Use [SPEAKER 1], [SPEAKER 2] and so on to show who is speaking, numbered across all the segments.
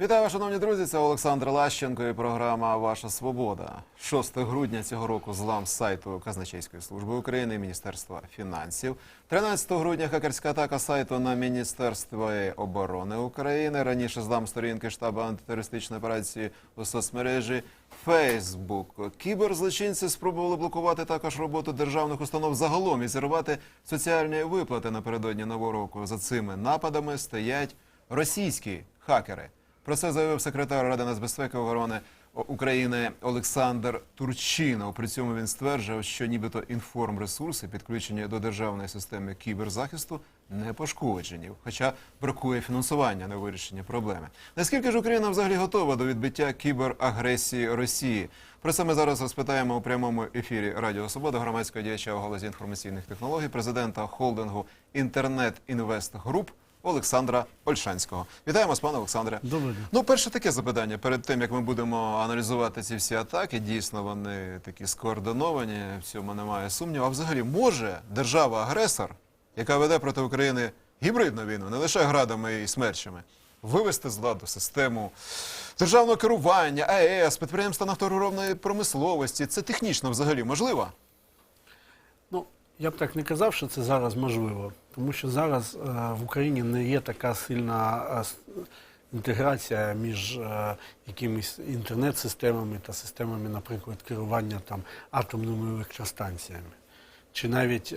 [SPEAKER 1] Вітаю, шановні друзі. Це Олександр Лащенко і програма Ваша Свобода. 6 грудня цього року злам сайту Казначейської служби України Міністерства фінансів. 13 грудня хакерська атака сайту на Міністерство оборони України. Раніше злам сторінки штабу антитерористичної операції у соцмережі Facebook. Кіберзлочинці спробували блокувати також роботу державних установ загалом і зірвати соціальні виплати напередодні нового року. За цими нападами стоять російські хакери. Про це заявив секретар Ради нацбезпеки оборони України Олександр Турчинов. При цьому він стверджував, що нібито інформресурси, підключені до державної системи кіберзахисту, не пошкоджені, хоча бракує фінансування на вирішення проблеми. Наскільки ж Україна взагалі готова до відбиття кіберагресії Росії? Про це ми зараз розпитаємо у прямому ефірі Радіо Свобода, громадського діяча у галузі інформаційних технологій, президента холдингу Інтернет Інвест Груп Олександра Ольшанського. Вітаємо вас, пане Олександре.
[SPEAKER 2] Доброго дня.
[SPEAKER 1] Ну, перше таке запитання перед тим, як ми будемо аналізувати ці всі атаки. Дійсно, вони такі скоординовані, в цьому немає сумніву. А взагалі може держава-агресор, яка веде проти України гібридну війну, не лише градами і смерчами, вивести з ладу систему державного керування, АЕС, підприємства нафторобної промисловості. Це технічно взагалі можливо?
[SPEAKER 2] Я б так не казав, що це зараз можливо, тому що зараз е, в Україні не є така сильна е, інтеграція між е, якимись інтернет-системами та системами, наприклад, керування там атомними електростанціями, чи навіть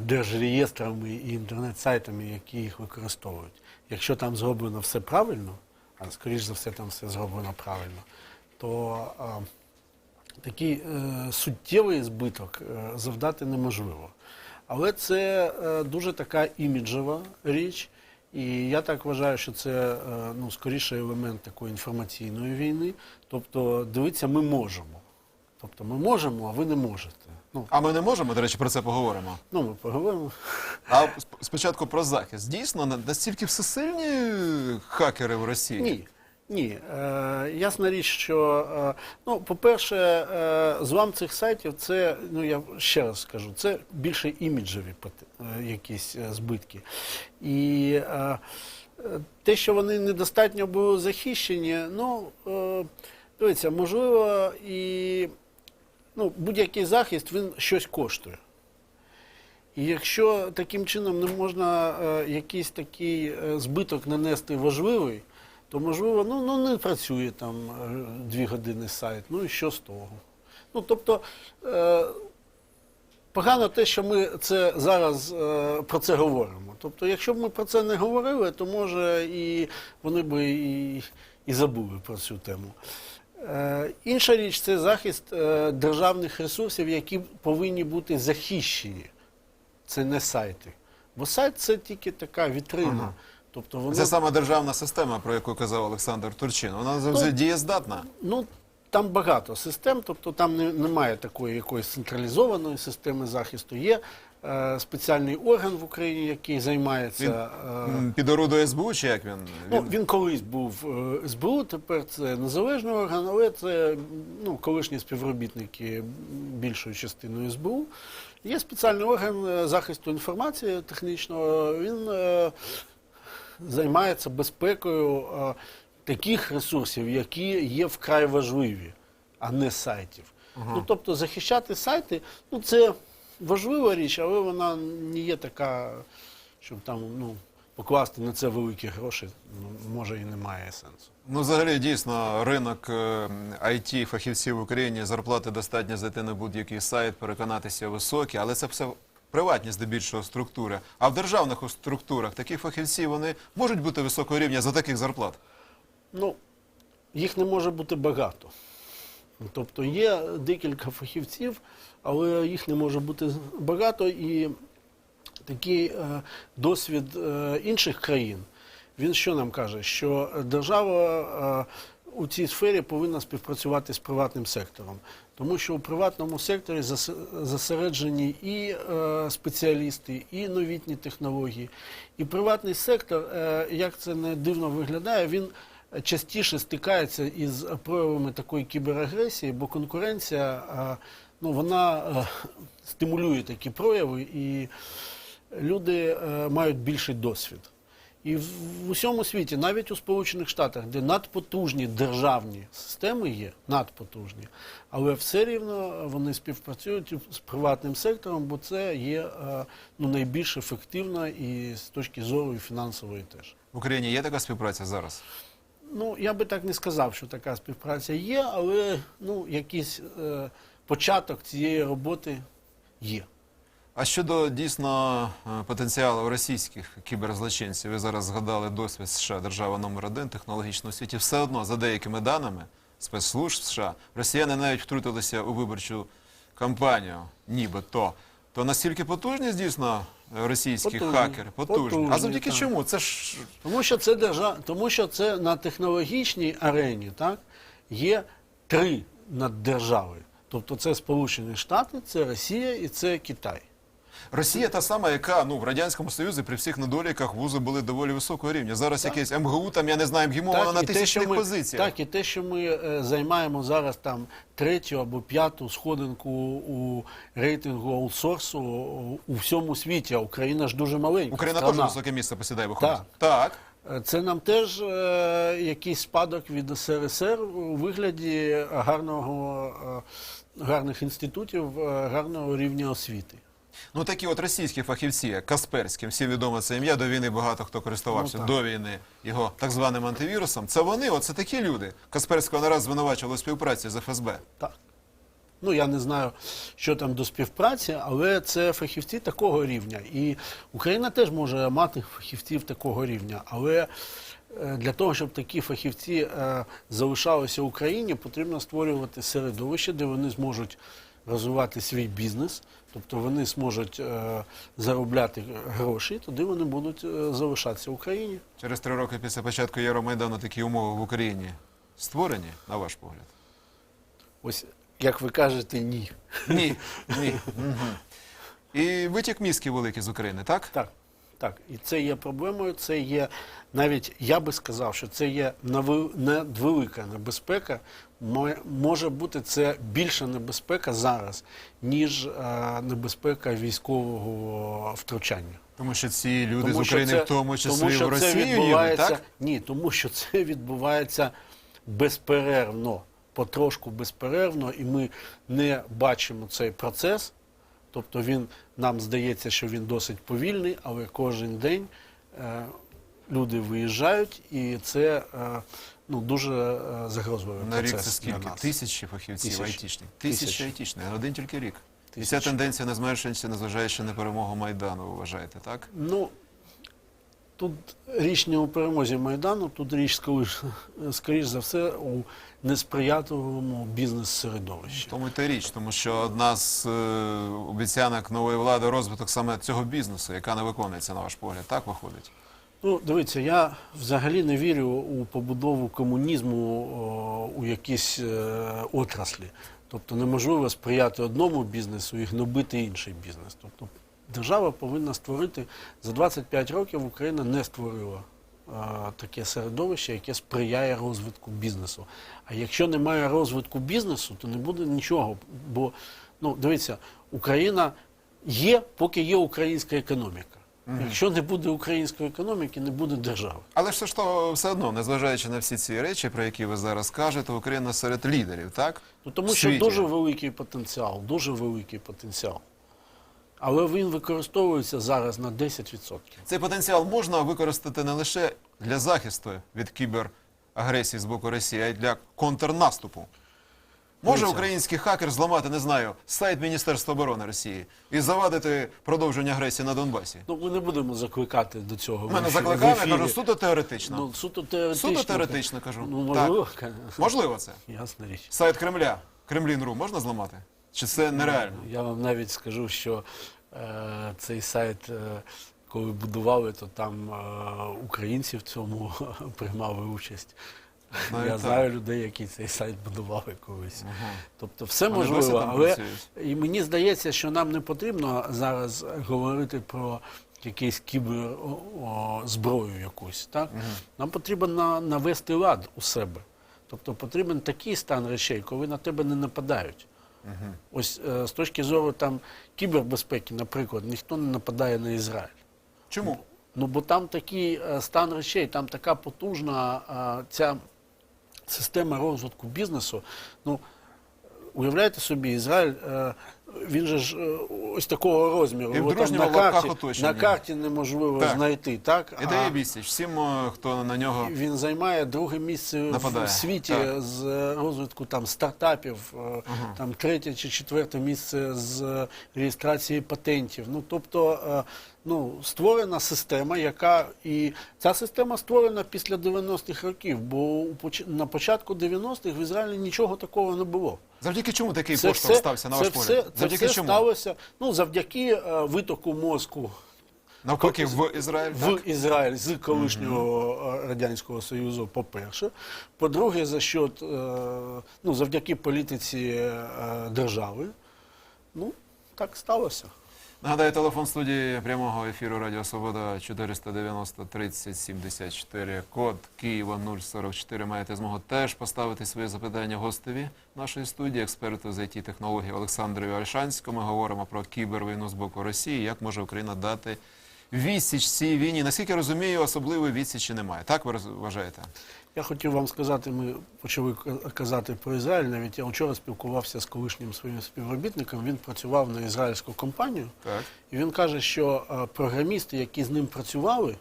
[SPEAKER 2] держреєстрами і інтернет-сайтами, які їх використовують. Якщо там зроблено все правильно, а скоріш за все там все зроблено правильно, то такий е, суттєвий збиток е, завдати неможливо. Але це е, дуже така іміджева річ. І я так вважаю, що це е, ну, скоріше елемент такої інформаційної війни. Тобто, дивитися, ми можемо. Тобто ми можемо, а ви не можете. Ну,
[SPEAKER 1] А ми не можемо, до речі, про це поговоримо.
[SPEAKER 2] ну ми поговоримо.
[SPEAKER 1] А сп- спочатку про захист. Дійсно, на- настільки всесильні хакери в Росії?
[SPEAKER 2] Ні. Ні, е, ясна річ, що е, ну, по-перше, е, злам цих сайтів це, ну я ще раз скажу, це більше іміджеві е, якісь е, збитки. І е, те, що вони недостатньо були захищені, ну е, дивіться, можливо, і ну, будь-який захист він щось коштує. І якщо таким чином не можна е, якийсь такий е, збиток нанести важливий, то можливо, ну, ну не працює там е, дві години сайт, ну і що з того? Ну тобто е, погано те, що ми це зараз е, про це говоримо. Тобто, якщо б ми про це не говорили, то може і вони би і, і забули про цю тему. Е, інша річ це захист е, державних ресурсів, які повинні бути захищені. Це не сайти. Бо сайт це тільки така вітрина.
[SPEAKER 1] Ага.
[SPEAKER 2] Тобто воно,
[SPEAKER 1] Це саме державна система, про яку казав Олександр Турчин. Вона завжди
[SPEAKER 2] Ну,
[SPEAKER 1] дієздатна.
[SPEAKER 2] ну, там багато систем, тобто там не, немає такої якоїсь централізованої системи захисту. Є е, спеціальний орган в Україні, який займається.
[SPEAKER 1] Він
[SPEAKER 2] е,
[SPEAKER 1] Під орудою СБУ чи як він?
[SPEAKER 2] Ну, він колись був е, СБУ, тепер це незалежний орган, але це ну, колишні співробітники більшою частиною СБУ. Є спеціальний орган е, захисту інформації технічного. Він е, займається безпекою е, таких ресурсів, які є вкрай важливі, а не сайтів. Ну, тобто захищати сайти, ну це важлива річ, але вона не є така, щоб там ну, покласти на це великі гроші, ну, може і немає сенсу.
[SPEAKER 1] Ну, взагалі, дійсно, ринок it фахівців в Україні зарплати достатньо зайти на будь-який сайт, переконатися високі, але це все приватні здебільшого структури. А в державних структурах такі фахівці вони можуть бути високого рівня за таких зарплат.
[SPEAKER 2] Ну, їх не може бути багато. Тобто є декілька фахівців, але їх не може бути багато. І такий е, досвід е, інших країн, він що нам каже? Що держава е, у цій сфері повинна співпрацювати з приватним сектором. Тому що у приватному секторі зас- зосереджені і е, спеціалісти, і новітні технології. І приватний сектор, е, як це не дивно виглядає, він частіше стикається із проявами такої кіберагресії, бо конкуренція е, ну, вона е, стимулює такі прояви, і люди е, мають більший досвід. І в, усьому світі, навіть у Сполучених Штатах, де надпотужні державні системи є, надпотужні, але все рівно вони співпрацюють з приватним сектором, бо це є е, ну, найбільш ефективно і з точки зору і фінансової теж.
[SPEAKER 1] В Україні є така співпраця зараз?
[SPEAKER 2] Ну, я би так не сказав, що така співпраця є, але ну, якийсь е, початок цієї роботи є.
[SPEAKER 1] А щодо дійсно е, потенціалу російських кіберзлочинців, ви зараз згадали досвід США, держава номер один технологічно у світі. Все одно, за деякими даними спецслужб США, росіяни навіть втрутилися у виборчу кампанію, нібито. То настільки потужність дійсно російських
[SPEAKER 2] Потужні.
[SPEAKER 1] хакерів, потужні. А завдяки
[SPEAKER 2] так.
[SPEAKER 1] чому? Це ж
[SPEAKER 2] Тому що це держав... тому що це на технологічній арені так, є три наддержави. Тобто це Сполучені Штати, це Росія і це Китай.
[SPEAKER 1] Росія та сама, яка ну в радянському союзі при всіх недоліках вузи були доволі високого рівня. Зараз якесь МГУ, там я не знаю, МГІМО, вона на тисячних
[SPEAKER 2] ми,
[SPEAKER 1] позиціях.
[SPEAKER 2] так, і те, що ми е, займаємо зараз там третю або п'яту сходинку у рейтингу аутсорсу у, всьому світі, а Україна ж дуже маленька.
[SPEAKER 1] Україна теж високе місце посідає, виходить.
[SPEAKER 2] Так.
[SPEAKER 1] так.
[SPEAKER 2] Е, Це нам теж е, якийсь спадок від СРСР у вигляді гарного, е, гарних інститутів, е, гарного рівня освіти.
[SPEAKER 1] Ну такі от російські фахівці, як Касперський, всі відоме це ім'я, до війни багато хто користувався,
[SPEAKER 2] Ну,
[SPEAKER 1] до війни його так званим антивірусом. Це вони, оце такі люди. Касперського не раз звинувачували у співпраці з ФСБ.
[SPEAKER 2] Так. Ну, я не знаю, що там до співпраці, але це фахівці такого рівня. І Україна теж може мати фахівців такого рівня. Але е, для того, щоб такі фахівці е, залишалися в Україні, потрібно створювати середовище, де вони зможуть розвивати свій бізнес, тобто вони зможуть е, заробляти гроші, тоді вони будуть е, залишатися в Україні.
[SPEAKER 1] Через три роки після початку Євромайдану такі умови в Україні створені, на ваш погляд?
[SPEAKER 2] Ось, як ви кажете, ні.
[SPEAKER 1] Ні. Ні. Мгм. І витік мізків великий з України, так?
[SPEAKER 2] Так, так. І це є проблемою. Це є навіть я би сказав, що це є нави- надвелика небезпека. Мо- Може бути це більша небезпека зараз, ніж е, небезпека військового втручання.
[SPEAKER 1] Тому що ці люди з
[SPEAKER 2] що
[SPEAKER 1] України,
[SPEAKER 2] це-
[SPEAKER 1] в тому числі
[SPEAKER 2] тому, що
[SPEAKER 1] в Росію
[SPEAKER 2] відбувається,
[SPEAKER 1] так?
[SPEAKER 2] Ні, тому що це відбувається безперервно, потрошку безперервно, і ми не бачимо цей процес. Тобто він нам здається, що він досить повільний, але кожен день е, люди виїжджають, і це е, ну, дуже е, загрозливий
[SPEAKER 1] На рік це скільки?
[SPEAKER 2] для нас.
[SPEAKER 1] Тисячі фахівців айтішних. Тисячі айтішних. На один тільки рік. І ця тенденція не зменшується, незважаючи на перемогу Майдану, ви вважаєте, так?
[SPEAKER 2] Ну, тут річ не у перемозі Майдану, тут річ, скоріш, скоріш за все, у несприятливому бізнес-середовищі.
[SPEAKER 1] Тому й та річ, тому що одна з е, обіцянок нової влади розвиток саме цього бізнесу, яка не виконується, на ваш погляд, так виходить?
[SPEAKER 2] Ну, дивіться, я взагалі не вірю у побудову комунізму у якісь е, отраслі. Тобто неможливо сприяти одному бізнесу і гнобити інший бізнес. Тобто держава повинна створити за 25 років Україна не створила е, таке середовище, яке сприяє розвитку бізнесу. А якщо немає розвитку бізнесу, то не буде нічого. Бо ну, дивіться, Україна є, поки є українська економіка. Якщо не буде української економіки, не буде держави.
[SPEAKER 1] Але ж все ж то все одно, незважаючи на всі ці речі, про які ви зараз кажете, Україна серед лідерів, так?
[SPEAKER 2] Ну, тому
[SPEAKER 1] В
[SPEAKER 2] що
[SPEAKER 1] світі.
[SPEAKER 2] дуже великий потенціал, дуже великий потенціал. Але він використовується зараз на 10%.
[SPEAKER 1] Цей потенціал можна використати не лише для захисту від кіберагресії з боку Росії, а й для контрнаступу. Може український хакер зламати, не знаю, сайт Міністерства оборони Росії і завадити продовження агресії на Донбасі?
[SPEAKER 2] Ну, ми не будемо закликати до цього.
[SPEAKER 1] У мене
[SPEAKER 2] в ефі-
[SPEAKER 1] закликає, я кажу, суто теоретично.
[SPEAKER 2] Ну, суто теоретично.
[SPEAKER 1] Суто теоретично кажу.
[SPEAKER 2] Ну,
[SPEAKER 1] Так.
[SPEAKER 2] можливо,
[SPEAKER 1] Можливо це?
[SPEAKER 2] ясна річ.
[SPEAKER 1] Сайт Кремля, Кремлін.ру можна зламати? Чи це нереально?
[SPEAKER 2] Я вам навіть скажу, що е, цей сайт, е, коли будували, то там е, українці в цьому приймали участь.
[SPEAKER 1] Навіть
[SPEAKER 2] Я
[SPEAKER 1] так.
[SPEAKER 2] знаю людей, які цей сайт будували колись. Тобто все
[SPEAKER 1] Вони досі
[SPEAKER 2] можливо,
[SPEAKER 1] там
[SPEAKER 2] але
[SPEAKER 1] працюють?
[SPEAKER 2] і мені здається, що нам не потрібно зараз говорити про якийсь кібер о, о, зброю якусь. Так? Нам потрібно навести лад у себе. Тобто потрібен такий стан речей, коли на тебе не нападають. Ось е, з точки зору там кібербезпеки, наприклад, ніхто не нападає на Ізраїль.
[SPEAKER 1] Чому?
[SPEAKER 2] Ну, бо там такий е, стан речей, там така потужна е, ця система розвитку бізнесу. Ну, уявляєте собі, Ізраїль, е, він же ж е, ось такого розміру.
[SPEAKER 1] І в
[SPEAKER 2] там
[SPEAKER 1] дружньому
[SPEAKER 2] на
[SPEAKER 1] лапках
[SPEAKER 2] карті,
[SPEAKER 1] оточення.
[SPEAKER 2] на карті неможливо
[SPEAKER 1] Так.
[SPEAKER 2] знайти. Так?
[SPEAKER 1] І дає відсіч всім, е, хто на нього
[SPEAKER 2] Він займає друге місце в-
[SPEAKER 1] Нападає.
[SPEAKER 2] в світі
[SPEAKER 1] Так.
[SPEAKER 2] з е, розвитку там стартапів, е, там третє чи четверте місце з е, реєстрації патентів. Ну тобто, е, ну створена система, яка і ця система створена після 90-х років, бо у поч- на початку 90-х в Ізраїлі нічого такого не було.
[SPEAKER 1] завдяки чому такий поштовх стався на
[SPEAKER 2] це
[SPEAKER 1] ваш
[SPEAKER 2] все,
[SPEAKER 1] погляд?
[SPEAKER 2] це
[SPEAKER 1] Завдяки
[SPEAKER 2] все
[SPEAKER 1] чому?
[SPEAKER 2] сталося ну завдяки е, витоку мозку
[SPEAKER 1] Навпаки, в Ізраїль,
[SPEAKER 2] в
[SPEAKER 1] так?
[SPEAKER 2] Ізраїль з колишнього е, радянського союзу. По-перше, по-друге, за счет, е, ну завдяки політиці держави. Ну так сталося.
[SPEAKER 1] Нагадаю, телефон студії прямого ефіру Радіо Свобода 490 30 74, код Києва 044. Маєте змогу теж поставити свої запитання гостеві нашої студії, експерту з it технологій Олександрові Альшанському. Ми говоримо про кібервійну з боку Росії. Як може Україна дати відсіч цій війні? Наскільки розумію, особливої відсічі немає. Так ви вважаєте?
[SPEAKER 2] Я хотів вам сказати, ми почали казати про Ізраїль. Навіть я вчора спілкувався з колишнім своїм співробітником. Він працював на ізраїльську компанію.
[SPEAKER 1] Так.
[SPEAKER 2] І він каже, що е, програмісти, які з ним працювали,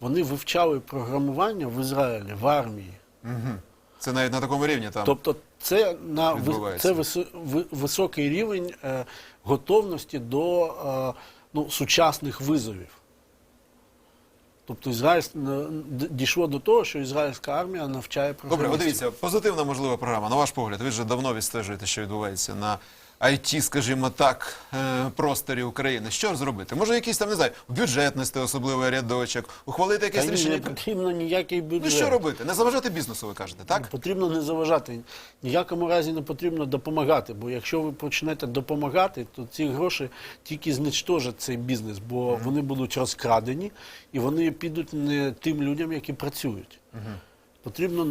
[SPEAKER 2] вони вивчали програмування в Ізраїлі, в армії.
[SPEAKER 1] Угу. Це навіть на такому рівні там.
[SPEAKER 2] Тобто це, на, це висо- ви- високий рівень е, готовності до е, ну, сучасних визовів. Тобто Ізраїль е, дійшло до того, що ізраїльська армія навчає
[SPEAKER 1] Добре,
[SPEAKER 2] програмістів.
[SPEAKER 1] от дивіться, позитивна можлива програма. На ваш погляд, ви вже давно відстежуєте, що відбувається на IT, скажімо так, е, просторі України. Що ж зробити? Може, якийсь там не знаю, в бюджет нести особливий рядочок, ухвалити
[SPEAKER 2] Та
[SPEAKER 1] якесь
[SPEAKER 2] ні,
[SPEAKER 1] рішення.
[SPEAKER 2] не потрібно ніякий бюджет.
[SPEAKER 1] Ну що робити? Не заважати бізнесу, ви кажете, так?
[SPEAKER 2] Потрібно не заважати. Ніякому разі не потрібно допомагати. Бо якщо ви почнете допомагати, то ці гроші тільки знищтожать цей бізнес, бо вони будуть розкрадені і вони підуть не тим людям, які працюють. Потрібно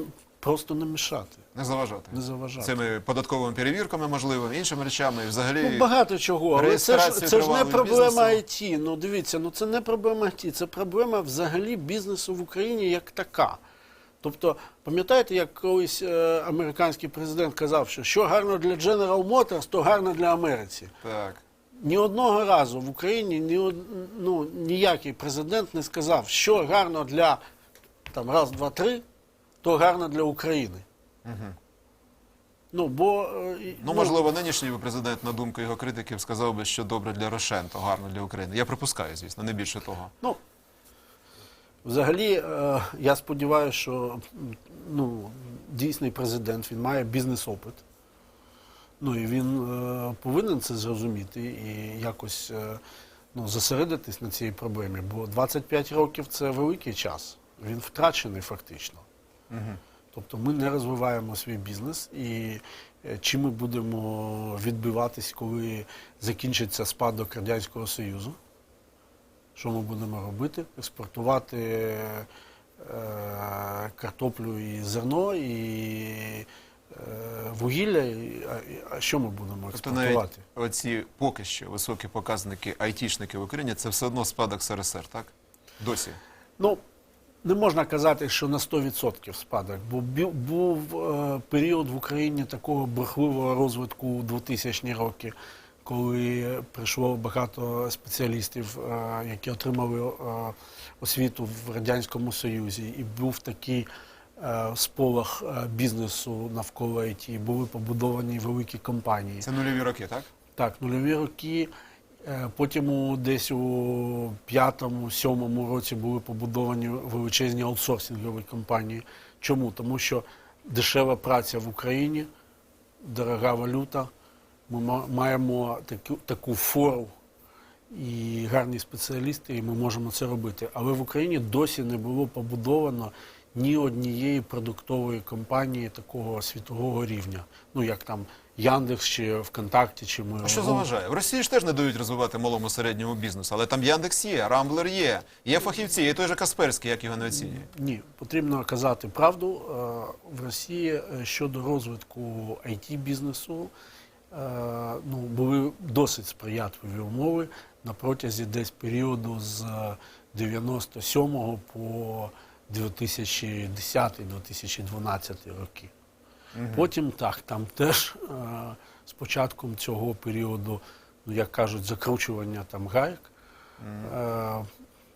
[SPEAKER 2] просто не мішати,
[SPEAKER 1] Не заважати.
[SPEAKER 2] не заважати.
[SPEAKER 1] Цими податковими перевірками, можливо, іншими речами, і взагалі.
[SPEAKER 2] Ну, багато чого, але це ж, це ж не проблема
[SPEAKER 1] бізнесу.
[SPEAKER 2] IT. Ну дивіться, ну це не проблема IT, це проблема взагалі бізнесу в Україні як така. Тобто, пам'ятаєте, як колись е, американський президент казав, що що гарно для General Motors, то гарно для Америці.
[SPEAKER 1] Так.
[SPEAKER 2] Ні одного разу в Україні ні, од- ну, ніякий президент не сказав, що гарно для там, раз, два, три, то гарно для України. Ну, бо, е,
[SPEAKER 1] Ну, можливо, нинішній президент, на думку його критиків, сказав би, що добре для Рошен, то гарно для України. Я припускаю, звісно, не більше того.
[SPEAKER 2] Ну, взагалі, е, я сподіваюся, що ну, дійсний президент він має бізнес-опит. Ну і він е, повинен це зрозуміти і якось ну, зосередитись на цій проблемі, бо 25 років це великий час. Він втрачений фактично. Тобто ми не розвиваємо свій бізнес і е, чим ми будемо відбиватись, коли закінчиться спадок Радянського Союзу? Що ми будемо робити? Експортувати е, картоплю і зерно, і е, вугілля. І, а, а що ми будемо
[SPEAKER 1] Тобто навіть оці поки що високі показники айтішників в Україні це все одно спадок СРСР, так? Досі.
[SPEAKER 2] Ну, не можна казати, що на 100% спадок, бо був е, період в Україні такого бурхливого розвитку у 2000-ні роки, коли прийшло багато спеціалістів, е, які отримали е, освіту в Радянському Союзі, і був такий сполох е, бізнесу навколо ІТ, були побудовані великі компанії.
[SPEAKER 1] Це нульові роки, так?
[SPEAKER 2] Так, нульові роки. Е, Потім десь у п'ятому, сьомому році були побудовані величезні аутсорсингові компанії. Чому? Тому що дешева праця в Україні, дорога валюта. Ми маємо таку, таку фору і гарні спеціалісти, і ми можемо це робити. Але в Україні досі не було побудовано ні однієї продуктової компанії такого світового рівня. Ну як там Яндекс чи ВКонтакті, чи ми
[SPEAKER 1] А що заважає? В Росії ж теж не дають розвивати малому середньому бізнесу, але там Яндекс є, Рамблер є, є фахівці, є той же Касперський, як його не оцінює.
[SPEAKER 2] Ні, потрібно казати правду. Е, В Росії е, щодо розвитку it бізнесу е, ну, були досить сприятливі умови на протязі десь періоду з 97 по 2010-2012 роки. Потім так, там теж е, з початком цього періоду, ну як кажуть, закручування там гайок, е,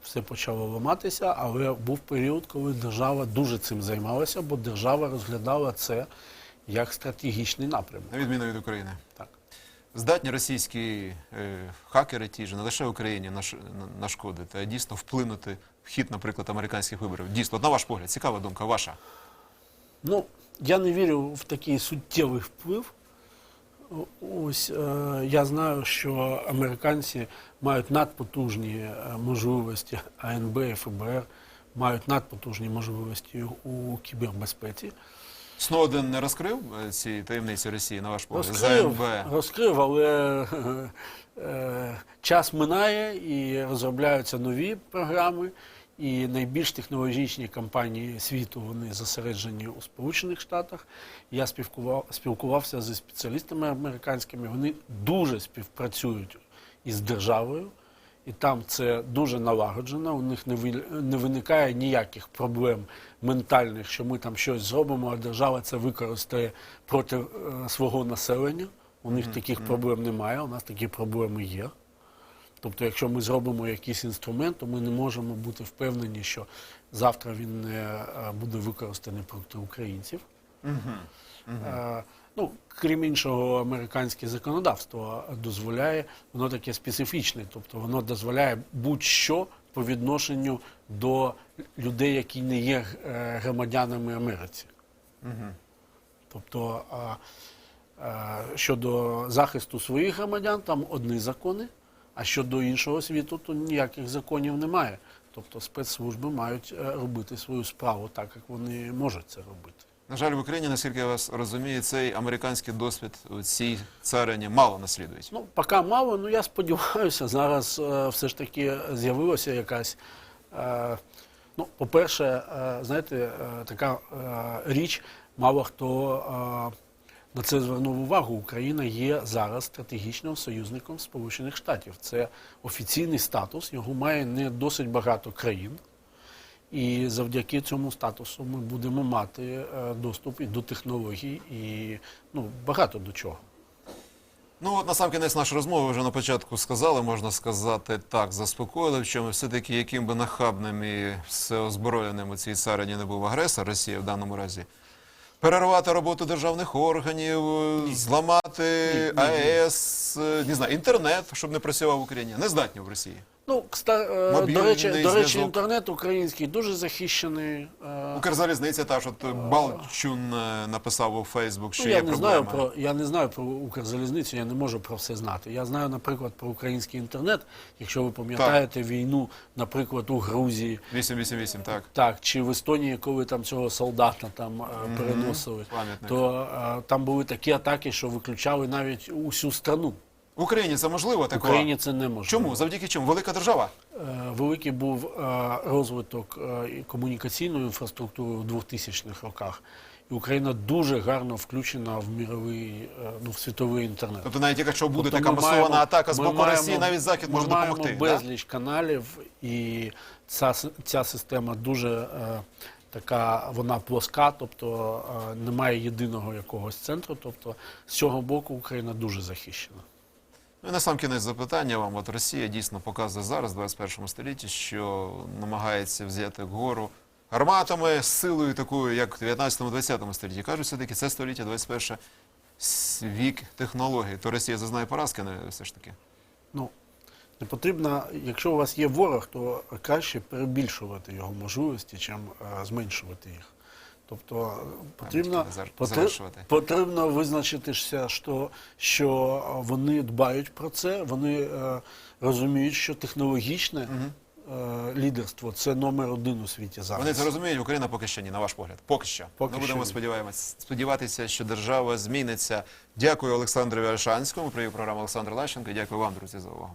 [SPEAKER 2] все почало ламатися, але був період, коли держава дуже цим займалася, бо держава розглядала це як стратегічний напрямок.
[SPEAKER 1] На відміну від України.
[SPEAKER 2] Так.
[SPEAKER 1] Здатні російські е, хакери ті ж не лише Україні наш, на- нашкодити, а дійсно вплинути в хід, наприклад, американських виборів. Дійсно, от на ваш погляд, цікава думка ваша.
[SPEAKER 2] Ну, я не вірю в такий суттєвий вплив. Ось е, я знаю, що американці мають надпотужні е, можливості, АНБ і ФБР мають надпотужні можливості у кібербезпеці.
[SPEAKER 1] Сноуден не розкрив е, ці таємниці Росії, на ваш погляд?
[SPEAKER 2] Розкрив, розкрив, але е, е, час минає і розробляються нові програми. І найбільш технологічні компанії світу вони зосереджені у Сполучених Штатах. Я спілкував, спілкувався зі спеціалістами американськими. Вони дуже співпрацюють із державою, і там це дуже налагоджено. У них не не виникає ніяких проблем ментальних, що ми там щось зробимо, а держава це використає проти е, свого населення. У них таких проблем немає. У нас такі проблеми є. Тобто, якщо ми зробимо якийсь інструмент, то ми не можемо бути впевнені, що завтра він не е, буде використаний проти українців. Е, Ну, крім іншого, американське законодавство дозволяє, воно таке специфічне, тобто воно дозволяє будь-що по відношенню до людей, які не є е, громадянами Америці. Тобто щодо захисту своїх громадян, там одні закони, а щодо іншого світу, то ніяких законів немає. Тобто спецслужби мають е, робити свою справу так, як вони можуть це робити.
[SPEAKER 1] На жаль, в Україні, наскільки я вас розумію, цей американський досвід у цій царині мало наслідують.
[SPEAKER 2] Ну, поки мало, ну я сподіваюся, зараз е, все ж таки з'явилася якась. Е, ну, по-перше, е, знаєте, е, така е, річ, мало хто е, на це звернув увагу. Україна є зараз стратегічним союзником Сполучених Штатів. Це офіційний статус, його має не досить багато країн. І завдяки цьому статусу ми будемо мати е, доступ і до технологій, і ну, багато до чого.
[SPEAKER 1] Ну от на сам кінець нашої розмови ви вже на початку сказали, можна сказати так, заспокоїли, в чому все-таки яким би нахабним і всеозброєним у цій царині не був агресор Росія в даному разі. Перервати роботу державних органів, зламати. АЕС, не знаю, інтернет, щоб не працював в Україні. Не здатні в Росії.
[SPEAKER 2] Ну, кста- е,
[SPEAKER 1] Мобільний
[SPEAKER 2] до речі, до речі,
[SPEAKER 1] зв'язок.
[SPEAKER 2] інтернет український дуже захищений. е,
[SPEAKER 1] Укрзалізниця та ж от Балчун е, написав у Фейсбук, що
[SPEAKER 2] Ну,
[SPEAKER 1] є
[SPEAKER 2] я не знаю про я не знаю про Укрзалізницю, я не можу про все знати. Я знаю, наприклад, про український інтернет. Якщо ви пам'ятаєте війну, наприклад, у Грузії,
[SPEAKER 1] 888, так.
[SPEAKER 2] так чи в Естонії, коли там цього солдата там е, переносили,
[SPEAKER 1] Пам'ятник.
[SPEAKER 2] то е, там були такі атаки, що виключали навіть усю страну.
[SPEAKER 1] В Україні це можливо
[SPEAKER 2] В
[SPEAKER 1] такого?
[SPEAKER 2] Україні це неможливо.
[SPEAKER 1] Чому? Завдяки чому? Велика держава.
[SPEAKER 2] Е, Великий був е, розвиток е, комунікаційної інфраструктури у 2000-х роках. І Україна дуже гарно включена в міровий, е, ну, в світовий інтернет.
[SPEAKER 1] Тобто навіть якщо буде
[SPEAKER 2] Тобто
[SPEAKER 1] така
[SPEAKER 2] ми
[SPEAKER 1] масована
[SPEAKER 2] маємо-
[SPEAKER 1] атака з
[SPEAKER 2] ми
[SPEAKER 1] боку
[SPEAKER 2] маємо-
[SPEAKER 1] Росії, навіть Захід може
[SPEAKER 2] ми
[SPEAKER 1] допомогти.
[SPEAKER 2] Маємо
[SPEAKER 1] да?
[SPEAKER 2] безліч каналів, і ця, с- ця система дуже е, така, вона плоска, тобто е, немає єдиного якогось центру. Тобто з цього боку Україна дуже захищена.
[SPEAKER 1] Ну і на сам кінець запитання вам. От Росія дійсно показує зараз, в 21 столітті, що намагається взяти гору гарматами, силою такою, як в 19-20 столітті. Кажуть, все-таки це століття 21 с- вік технологій. То Росія зазнає поразки не все ж таки.
[SPEAKER 2] Ну, не потрібно, якщо у вас є ворог, то краще перебільшувати його можливості, чим е, зменшувати їх. Тобто потрібно, потрібно визначитися, що, що вони дбають про це, вони е, розуміють, що технологічне е, лідерство це номер один у світі зараз.
[SPEAKER 1] Вони це розуміють, Україна поки що ні, на ваш погляд. Поки що.
[SPEAKER 2] Поки
[SPEAKER 1] Ми будемо
[SPEAKER 2] ні.
[SPEAKER 1] сподіваємось, сподіватися, що держава зміниться. Дякую Олександру Альшанському. Привів програму Олександр Лащенко. Дякую вам, друзі, за увагу.